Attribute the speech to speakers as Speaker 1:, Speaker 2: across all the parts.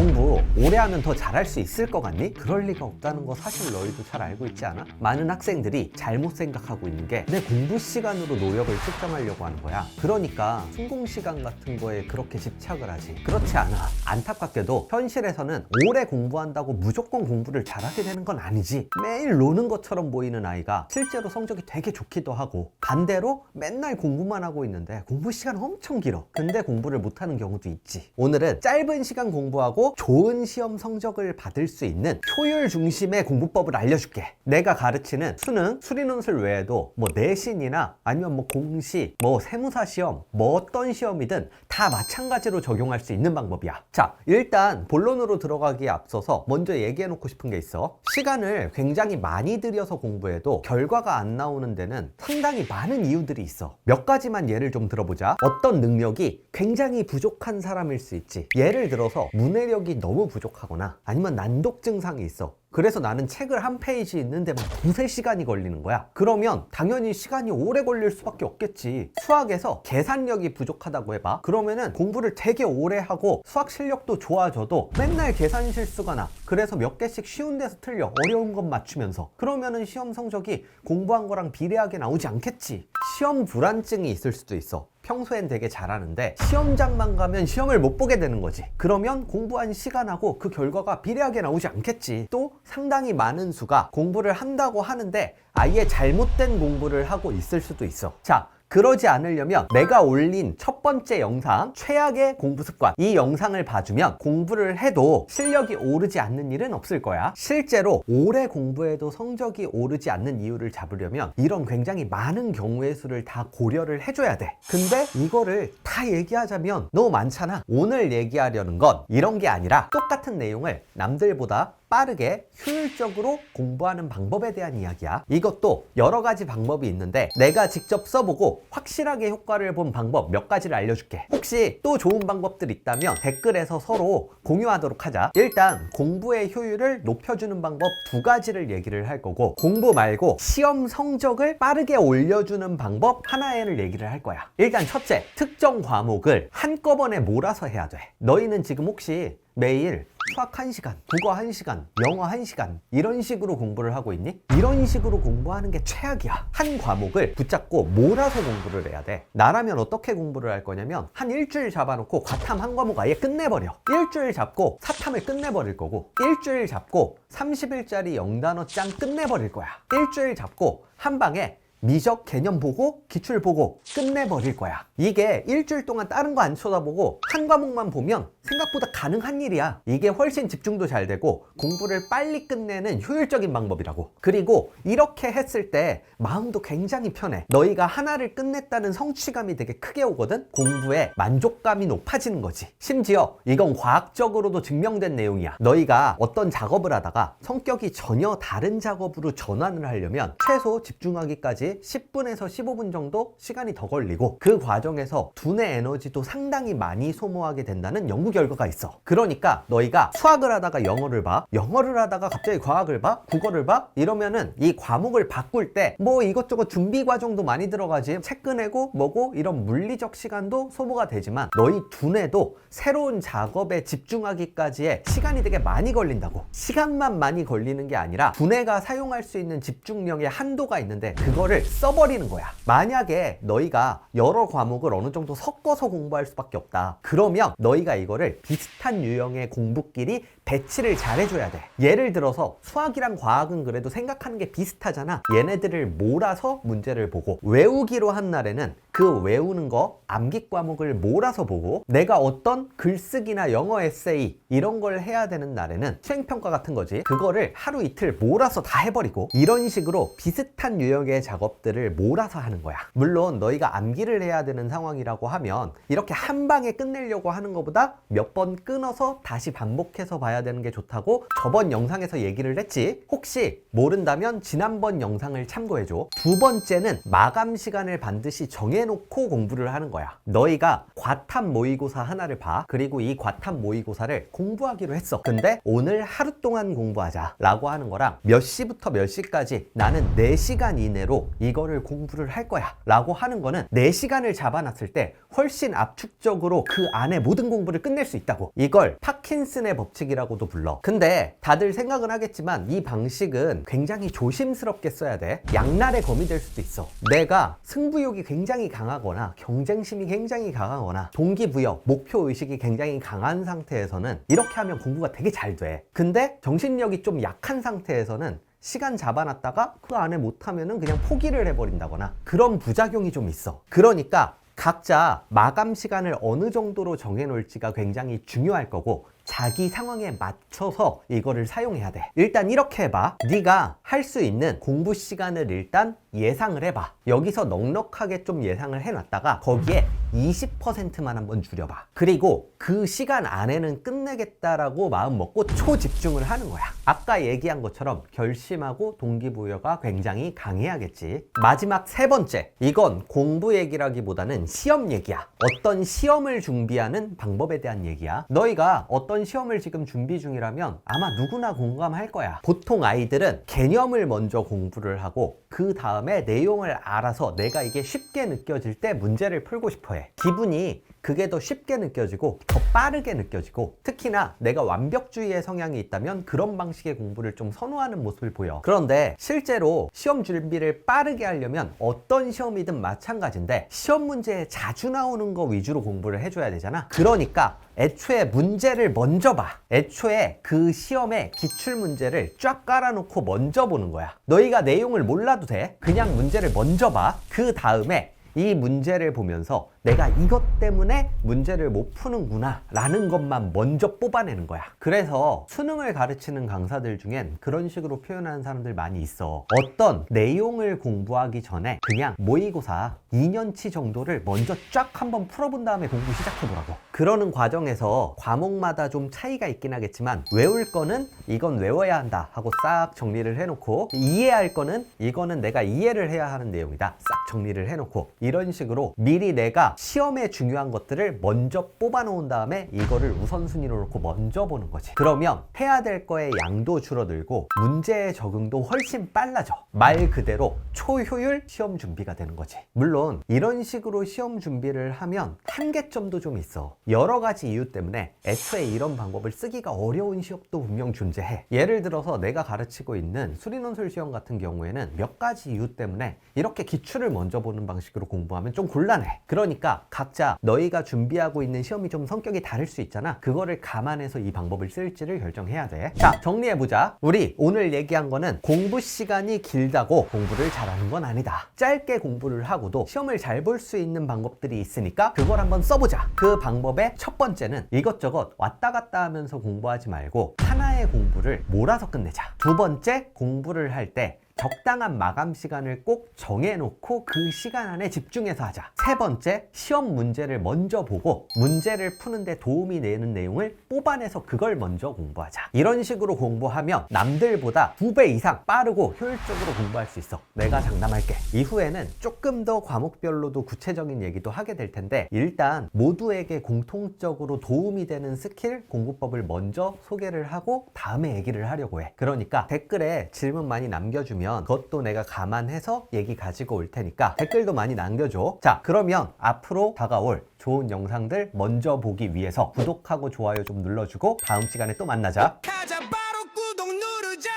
Speaker 1: 공부 오래 하면 더 잘할 수 있을 것 같니? 그럴 리가 없다는 거 사실 너희도 잘 알고 있지 않아? 많은 학생들이 잘못 생각하고 있는 게 내 공부 시간으로 노력을 측정하려고 하는 거야. 그러니까 순공 시간 같은 거에 그렇게 집착을 하지. 그렇지 않아. 안타깝게도 현실에서는 오래 공부한다고 무조건 공부를 잘하게 되는 건 아니지. 매일 노는 것처럼 보이는 아이가 실제로 성적이 되게 좋기도 하고 반대로 맨날 공부만 하고 있는데 공부 시간 엄청 길어. 근데 공부를 못하는 경우도 있지. 오늘은 짧은 시간 공부하고 좋은 시험 성적을 받을 수 있는 효율 중심의 공부법을 알려줄게. 내가 가르치는 수능, 수리논술 외에도 뭐 내신이나 아니면 뭐 공시, 뭐 세무사 시험, 뭐 어떤 시험이든 다 마찬가지로 적용할 수 있는 방법이야. 자, 일단 본론으로 들어가기에 앞서서 먼저 얘기해 놓고 싶은 게 있어. 시간을 굉장히 많이 들여서 공부해도 결과가 안 나오는 데는 상당히 많은 이유들이 있어. 몇 가지만 예를 좀 들어보자. 어떤 능력이 굉장히 부족한 사람일 수 있지. 예를 들어서 문해력 이 너무 부족하거나 아니면 난독 증상이 있어. 그래서 나는 책을 한 페이지 읽는데 막 두세 시간이 걸리는 거야. 그러면 당연히 시간이 오래 걸릴 수밖에 없겠지. 수학에서 계산력이 부족하다고 해봐. 그러면은 공부를 되게 오래 하고 수학 실력도 좋아져도 맨날 계산 실수가 나. 그래서 몇 개씩 쉬운 데서 틀려. 어려운 것 맞추면서. 그러면은 시험 성적이 공부한 거랑 비례하게 나오지 않겠지. 시험 불안증이 있을 수도 있어. 평소엔 되게 잘하는데 시험장만 가면 시험을 못 보게 되는 거지. 그러면 공부한 시간하고 그 결과가 비례하게 나오지 않겠지. 또 상당히 많은 수가 공부를 한다고 하는데 아예 잘못된 공부를 하고 있을 수도 있어. 자, 그러지 않으려면 내가 올린 첫 번째 영상 최악의 공부 습관 이 영상을 봐주면 공부를 해도 실력이 오르지 않는 일은 없을 거야. 실제로 오래 공부해도 성적이 오르지 않는 이유를 잡으려면 이런 굉장히 많은 경우의 수를 다 고려를 해줘야 돼. 근데 이거를 다 얘기하자면 너무 많잖아. 오늘 얘기하려는 건 이런 게 아니라 똑같은 내용을 남들보다 빠르게 효율적으로 공부하는 방법에 대한 이야기야. 이것도 여러 가지 방법이 있는데 내가 직접 써보고 확실하게 효과를 본 방법 몇 가지를 알려줄게. 혹시 또 좋은 방법들 있다면 댓글에서 서로 공유하도록 하자. 일단 공부의 효율을 높여주는 방법 두 가지를 얘기를 할 거고 공부 말고 시험 성적을 빠르게 올려주는 방법 하나를 얘기를 할 거야. 일단 첫째, 특정 과목을 한꺼번에 몰아서 해야 돼. 너희는 지금 혹시 매일 수학 1시간, 국어 1시간, 영어 1시간 이런 식으로 공부를 하고 있니? 이런 식으로 공부하는 게 최악이야. 한 과목을 붙잡고 몰아서 공부를 해야 돼. 나라면 어떻게 공부를 할 거냐면 한 일주일 잡아놓고 과탐 한 과목 아예 끝내버려. 일주일 잡고 사탐을 끝내버릴 거고 일주일 잡고 30일짜리 영단어 짱 끝내버릴 거야. 일주일 잡고 한 방에 미적 개념 보고 기출 보고 끝내버릴 거야. 이게 일주일 동안 다른 거 안 쳐다보고 한 과목만 보면 생각보다 가능한 일이야. 이게 훨씬 집중도 잘 되고 공부를 빨리 끝내는 효율적인 방법이라고. 그리고 이렇게 했을 때 마음도 굉장히 편해. 너희가 하나를 끝냈다는 성취감이 되게 크게 오거든? 공부에 만족감이 높아지는 거지. 심지어 이건 과학적으로도 증명된 내용이야. 너희가 어떤 작업을 하다가 성격이 전혀 다른 작업으로 전환을 하려면 최소 집중하기까지 10분에서 15분 정도 시간이 더 걸리고 그 과정에서 두뇌 에너지도 상당히 많이 소모하게 된다는 연구 결과가 있어. 그러니까 너희가 수학을 하다가 영어를 봐, 영어를 하다가 갑자기 과학을 봐, 국어를 봐 이러면은 이 과목을 바꿀 때 뭐 이것저것 준비 과정도 많이 들어가지 책 꺼내고 뭐고 이런 물리적 시간도 소모가 되지만 너희 두뇌도 새로운 작업에 집중하기까지의 시간이 되게 많이 걸린다고. 시간만 많이 걸리는 게 아니라 두뇌가 사용할 수 있는 집중력의 한도가 있는데 그거를 써버리는 거야. 만약에 너희가 여러 과목을 어느 정도 섞어서 공부할 수밖에 없다. 그러면 너희가 이거를 비슷한 유형의 공부끼리 배치를 잘 해줘야 돼. 예를 들어서 수학이랑 과학은 그래도 생각하는 게 비슷하잖아. 얘네들을 몰아서 문제를 보고 외우기로 한 날에는 그 외우는 거 암기 과목을 몰아서 보고 내가 어떤 글쓰기나 영어 에세이 이런 걸 해야 되는 날에는 수행평가 같은 거지. 그거를 하루 이틀 몰아서 다 해버리고 이런 식으로 비슷한 유형의 작업들을 몰아서 하는 거야. 물론 너희가 암기를 해야 되는 상황이라고 하면 이렇게 한 방에 끝내려고 하는 것보다 몇 번 끊어서 다시 반복해서 봐야 되는 게 좋다고 저번 영상에서 얘기를 했지. 혹시 모른다면 지난번 영상을 참고해줘. 두 번째는 마감 시간을 반드시 정해놓고 공부를 하는 거야. 너희가 과탐 모의고사 하나를 봐. 그리고 이 과탐 모의고사를 공부하기로 했어. 근데 오늘 하루 동안 공부하자 라고 하는 거랑 몇 시부터 몇 시까지 나는 4시간 이내로 이거를 공부를 할 거야 라고 하는 거는 내 시간을 잡아놨을 때 훨씬 압축적으로 그 안에 모든 공부를 끝낼 수 있다고. 이걸 파킨슨의 법칙이라고도 불러. 근데 다들 생각은 하겠지만 이 방식은 굉장히 조심스럽게 써야 돼. 양날의 검이 될 수도 있어. 내가 승부욕이 굉장히 강하거나 경쟁심이 굉장히 강하거나 동기부여 목표 의식이 굉장히 강한 상태에서는 이렇게 하면 공부가 되게 잘 돼. 근데 정신력이 좀 약한 상태에서는 시간 잡아놨다가 그 안에 못하면은 그냥 포기를 해버린다거나 그런 부작용이 좀 있어. 그러니까 각자 마감 시간을 어느 정도로 정해놓을지가 굉장히 중요할 거고 자기 상황에 맞춰서 이거를 사용해야 돼. 일단 이렇게 해봐. 네가 할 수 있는 공부 시간을 일단 예상을 해봐. 여기서 넉넉하게 좀 예상을 해놨다가 거기에 20%만 한번 줄여봐. 그리고 그 시간 안에는 끝내겠다라고 마음 먹고 초집중을 하는 거야. 아까 얘기한 것처럼 결심하고 동기부여가 굉장히 강해야겠지. 마지막 세 번째. 이건 공부 얘기라기보다는 시험 얘기야. 어떤 시험을 준비하는 방법에 대한 얘기야. 너희가 어떤 시험을 지금 준비 중이라면 아마 누구나 공감할 거야. 보통 아이들은 개념을 먼저 공부를 하고 그 다음 에 내용을 알아서 내가 이게 쉽게 느껴질 때 문제를 풀고 싶어 해. 기분이 그게 더 쉽게 느껴지고 더 빠르게 느껴지고 특히나 내가 완벽주의의 성향이 있다면 그런 방식의 공부를 좀 선호하는 모습을 보여. 그런데 실제로 시험 준비를 빠르게 하려면 어떤 시험이든 마찬가지인데 시험 문제에 자주 나오는 거 위주로 공부를 해줘야 되잖아. 그러니까 애초에 문제를 먼저 봐. 애초에 그 시험의 기출 문제를 쫙 깔아놓고 먼저 보는 거야. 너희가 내용을 몰라도 돼. 그냥 문제를 먼저 봐. 그 다음에 이 문제를 보면서 내가 이것 때문에 문제를 못 푸는구나 라는 것만 먼저 뽑아내는 거야. 그래서 수능을 가르치는 강사들 중엔 그런 식으로 표현하는 사람들 많이 있어. 어떤 내용을 공부하기 전에 그냥 모의고사 2년치 정도를 먼저 쫙 한번 풀어본 다음에 공부 시작해보라고. 그러는 과정에서 과목마다 좀 차이가 있긴 하겠지만 외울 거는 이건 외워야 한다 하고 싹 정리를 해놓고 이해할 거는 이거는 내가 이해를 해야 하는 내용이다. 싹 정리를 해놓고 이런 식으로 미리 내가 시험에 중요한 것들을 먼저 뽑아 놓은 다음에 이거를 우선순위로 놓고 먼저 보는 거지. 그러면 해야 될 거의 양도 줄어들고 문제의 적응도 훨씬 빨라져. 말 그대로 초효율 시험 준비가 되는 거지. 물론 이런 식으로 시험 준비를 하면 한계점도 좀 있어. 여러 가지 이유 때문에 애초에 이런 방법을 쓰기가 어려운 시험도 분명 존재해. 예를 들어서 내가 가르치고 있는 수리논술 시험 같은 경우에는 몇 가지 이유 때문에 이렇게 기출을 먼저 보는 방식으로 공부하면 좀 곤란해. 그러니까 각자 너희가 준비하고 있는 시험이 좀 성격이 다를 수 있잖아. 그거를 감안해서 이 방법을 쓸지를 결정해야 돼. 자, 정리해보자. 우리 오늘 얘기한 거는 공부 시간이 길다고 공부를 잘하는 건 아니다. 짧게 공부를 하고도 시험을 잘 볼 수 있는 방법들이 있으니까 그걸 한번 써보자. 그 방법의 첫 번째는 이것저것 왔다 갔다 하면서 공부하지 말고 하나의 공부를 몰아서 끝내자. 두 번째, 공부를 할때 적당한 마감 시간을 꼭 정해놓고 그 시간 안에 집중해서 하자. 세 번째, 시험 문제를 먼저 보고 문제를 푸는데 도움이 되는 내용을 뽑아내서 그걸 먼저 공부하자. 이런 식으로 공부하면 남들보다 두 배 이상 빠르고 효율적으로 공부할 수 있어. 내가 장담할게. 이후에는 조금 더 과목별로도 구체적인 얘기도 하게 될 텐데 일단 모두에게 공통적으로 도움이 되는 스킬 공부법을 먼저 소개를 하고 다음에 얘기를 하려고 해. 그러니까 댓글에 질문 많이 남겨주면 그것도 내가 감안해서 얘기 가지고 올 테니까 댓글도 많이 남겨줘. 자, 그러면 앞으로 다가올 좋은 영상들 먼저 보기 위해서 구독하고 좋아요 좀 눌러주고 다음 시간에 또 만나자.
Speaker 2: 가자 바로 구독 누르자.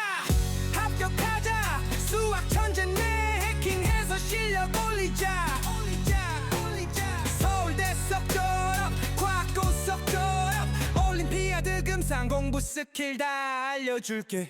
Speaker 2: 합격하자. 수학 천재 내 해킹해서 실력 올리자. 서울대 석돌업 과학고 석돌업 올림피아드 금상 공부 스킬 다 알려줄게